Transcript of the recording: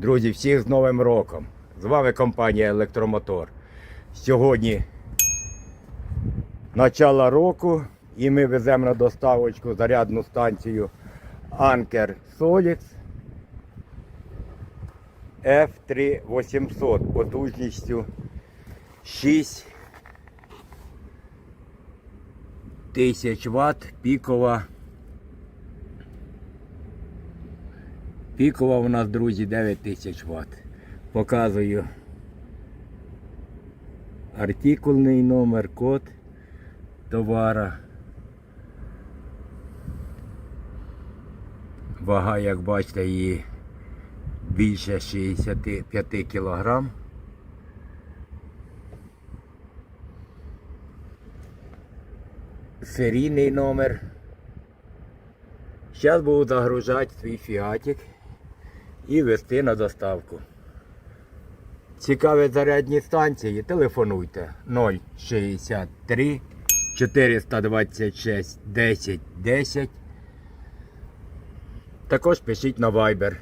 Друзі, всіх з Новим роком! З вами компанія Електромотор. Сьогодні начало року і ми веземо на доставочку зарядну станцію Anker Solix F3800 потужністю 6 тисяч Вт пікова. Пікова у нас, друзі, 9000 Вт. Показую артикульний номер, код товара. Вага, як бачите, її більше 65 кг. Серійний номер. Зараз буду загружати свій фіатик і вести на доставку. Цікаві зарядні станції, телефонуйте 063 426 10 10. Також пишіть на Viber